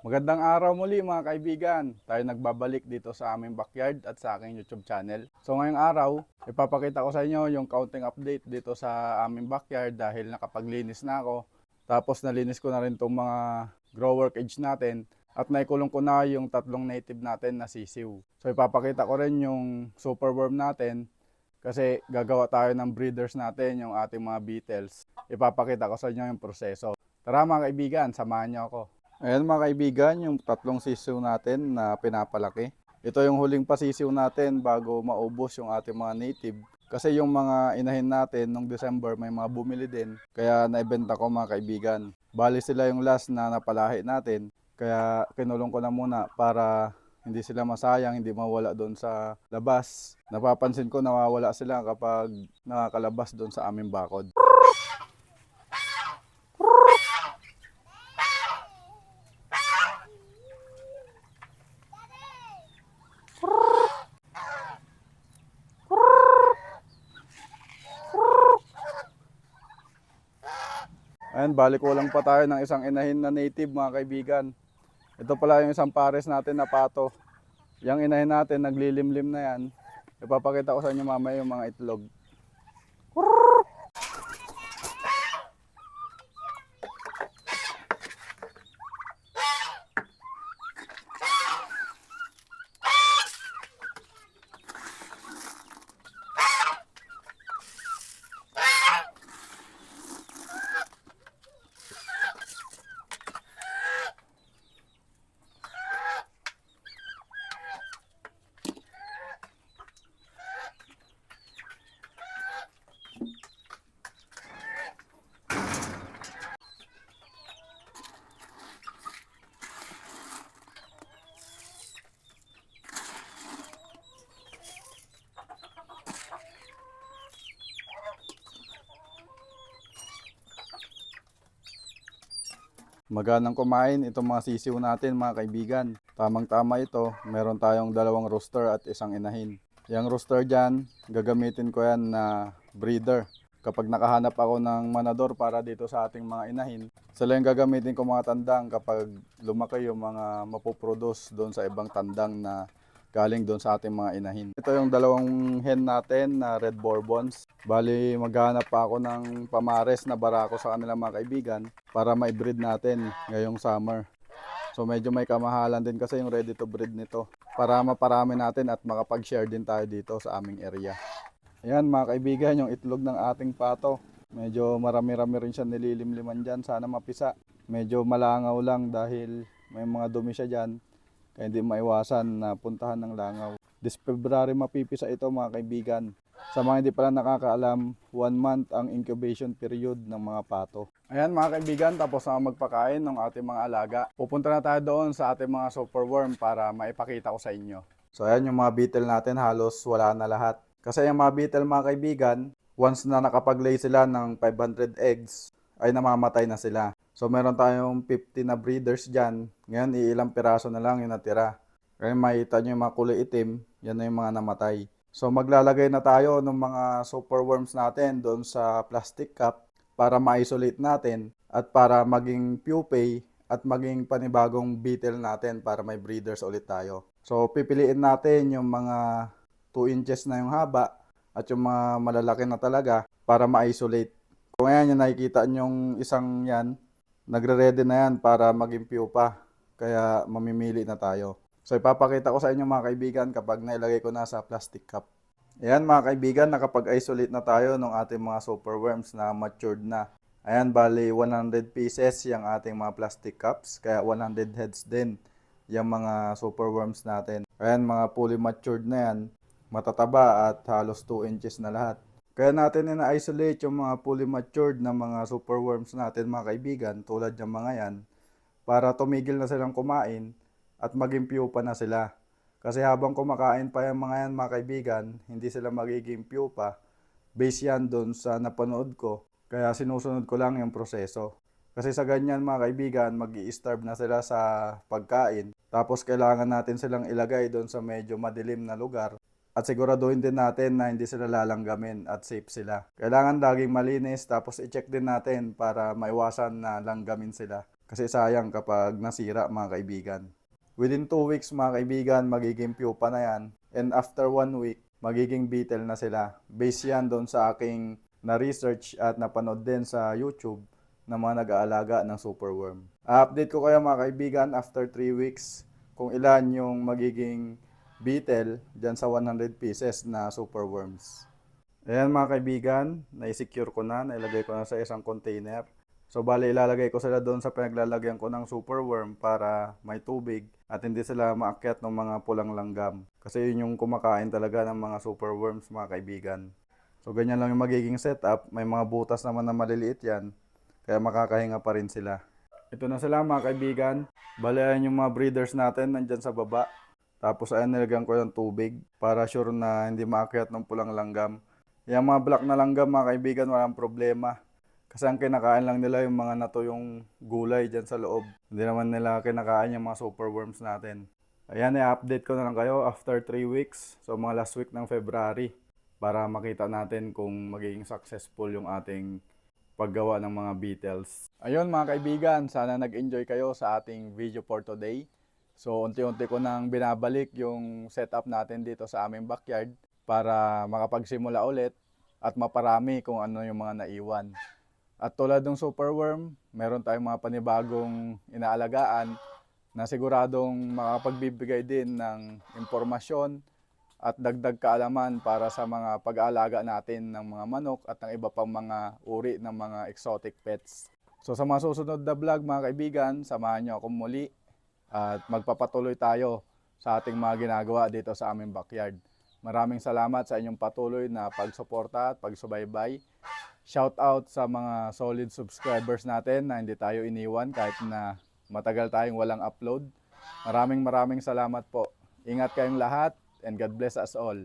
Magandang araw muli mga kaibigan. Tayo nagbabalik dito sa aming backyard at sa aking YouTube channel. So ngayong araw, ipapakita ko sa inyo yung counting update dito sa aming backyard dahil nakapaglinis na ako. Tapos nalinis ko na rin itong mga grow work edge natin at naikulong ko na yung tatlong native natin na sisiw. So ipapakita ko rin yung superworm natin kasi gagawa tayo ng breeders natin, yung ating mga beetles. Ipapakita ko sa inyo yung proseso. Tara mga kaibigan, samahan niyo ako. Ayan mga kaibigan, yung tatlong sisiw natin na pinapalaki. Ito yung huling pasisiw natin bago maubos yung ating mga native. Kasi yung mga inahin natin nung December may mga bumili din. Kaya naibenta ko mga kaibigan. Bali sila yung last na napalahi natin. Kaya kinulong ko na muna para hindi sila masayang, hindi mawala doon sa labas. Napapansin ko nawawala sila kapag nakakalabas doon sa aming bakod. Ayan, balik lang pa tayo ng isang inahin na native mga kaibigan. Ito pala yung isang pares natin na pato. Yung inahin natin, naglilimlim na yan. Ipapakita ko sa inyo mamaya yung mga itlog. Maganang kumain itong mga sisiw natin mga kaibigan. Tamang-tama ito, meron tayong dalawang rooster at isang inahin. Yung rooster dyan, gagamitin ko yan na breeder. Kapag nakahanap ako ng manador para dito sa ating mga inahin, sila yung gagamitin ko mga tandang kapag lumaki yung mga mapoproduce doon sa ibang tandang na galing doon sa ating mga inahin. Ito yung dalawang hen natin na red bourbons. Bali, maghanap pa ako ng pamares na barako sa kanilang mga kaibigan para ma-breed natin ngayong summer. So medyo may kamahalan din kasi yung ready to breed nito para maparami natin at makapag-share din tayo dito sa aming area. Ayan mga kaibigan, yung itlog ng ating pato. Medyo marami-rami rin siya nililimliman dyan. Sana mapisa. Medyo malangaw lang dahil may mga dumi siya dyan. Kaya hindi maiwasan na puntahan ng langaw. This February mapipisa ito mga kaibigan. Sa mga hindi pala nakakaalam, one month ang incubation period ng mga pato. Ayan mga kaibigan, tapos na magpakain ng ating mga alaga. Pupunta na tayo doon sa ating mga superworm para maipakita ko sa inyo. So ayan yung mga beetle natin, halos wala na lahat. Kasi yung mga beetle mga kaibigan, once na nakapag-lay sila ng 500 eggs, ay namamatay na sila. So meron tayong 50 na breeders dyan. Ngayon, iilang piraso na lang yung natira. Kaya makita nyo yung mga kulay itim, yan na yung mga namatay. So maglalagay na tayo ng mga superworms natin doon sa plastic cup para ma-isolate natin at para maging pupae at maging panibagong beetle natin para may breeders ulit tayo. So pipiliin natin yung mga 2 inches na yung haba at yung mga malalaki na talaga para ma-isolate. Kung ayan yung nakikita nyong isang yan, nagre-ready na yan para maging pupa. Kaya mamimili na tayo. So ipapakita ko sa inyo mga kaibigan kapag nailagay ko na sa plastic cup. Ayan mga kaibigan, nakapag-isolate na tayo ng ating mga superworms na matured na. Ayan, bali 100 pieces yung ating mga plastic cups, kaya 100 heads din yung mga superworms natin. Ayan, mga fully matured na yan, matataba at halos 2 inches na lahat. Kaya natin ina-isolate yung mga fully matured na mga superworms natin mga kaibigan, tulad ng mga yan, para tumigil na silang kumain at maging pupa na sila. Kasi habang kumakain pa yung mga yan mga kaibigan, hindi sila magiging pupa. Base yan doon sa napanood ko. Kaya sinusunod ko lang yung proseso. Kasi sa ganyan mga kaibigan, mag starve na sila sa pagkain. Tapos kailangan natin silang ilagay doon sa medyo madilim na lugar. At siguraduhin din natin na hindi sila lalanggamin at safe sila. Kailangan laging malinis tapos i-check din natin para maiwasan na langgamin sila. Kasi sayang kapag nasira mga kaibigan. Within 2 weeks mga kaibigan, magiging pupa na yan. And after 1 week, magiging beetle na sila. Based yan doon sa aking na-research at napanood din sa YouTube ng mga nag-aalaga ng superworm. update ko kayo mga kaibigan after 3 weeks kung ilan yung magiging beetle dyan sa 100 pieces na superworms. Ayan mga kaibigan, na-secure ko na, nailagay ko na sa isang container. So bali ilalagay ko sila doon sa pinaglalagyan ko ng superworm para may tubig at hindi sila maakyat ng mga pulang langgam. Kasi yun yung kumakain talaga ng mga superworms mga kaibigan. So ganyan lang yung magiging setup. May mga butas naman na maliliit yan. Kaya makakahinga pa rin sila. Ito na sila mga kaibigan. Bali ayan yung mga breeders natin nandyan sa baba. Tapos ayan nilagyan ko ng tubig para sure na hindi maakyat ng pulang langgam. Yung mga black na langgam mga kaibigan walang problema. Kasi ang kinakain lang nila yung mga natuyong gulay dyan sa loob. Hindi naman nila kinakain yung mga superworms natin. Ayan, i-update ko na lang kayo after 3 weeks. So mga last week ng February para makita natin kung magiging successful yung ating paggawa ng mga beetles. Ayun mga kaibigan, sana nag-enjoy kayo sa ating video for today. So unti-unti ko nang binabalik yung setup natin dito sa aming backyard para makapagsimula ulit at maparami kung ano yung mga naiwan. At tulad ng superworm, meron tayong mga panibagong inaalagaan na siguradong makapagbibigay din ng impormasyon at dagdag kaalaman para sa mga pag-aalaga natin ng mga manok at ng iba pang mga uri ng mga exotic pets. So sa mga susunod na vlog mga kaibigan, samahan niyo ako muli at magpapatuloy tayo sa ating mga ginagawa dito sa aming backyard. Maraming salamat sa inyong patuloy na pagsuporta at pagsubaybay. Shout out sa mga solid subscribers natin na hindi tayo iniwan kahit na matagal tayong walang upload. Maraming maraming salamat po. Ingat kayong lahat and God bless us all.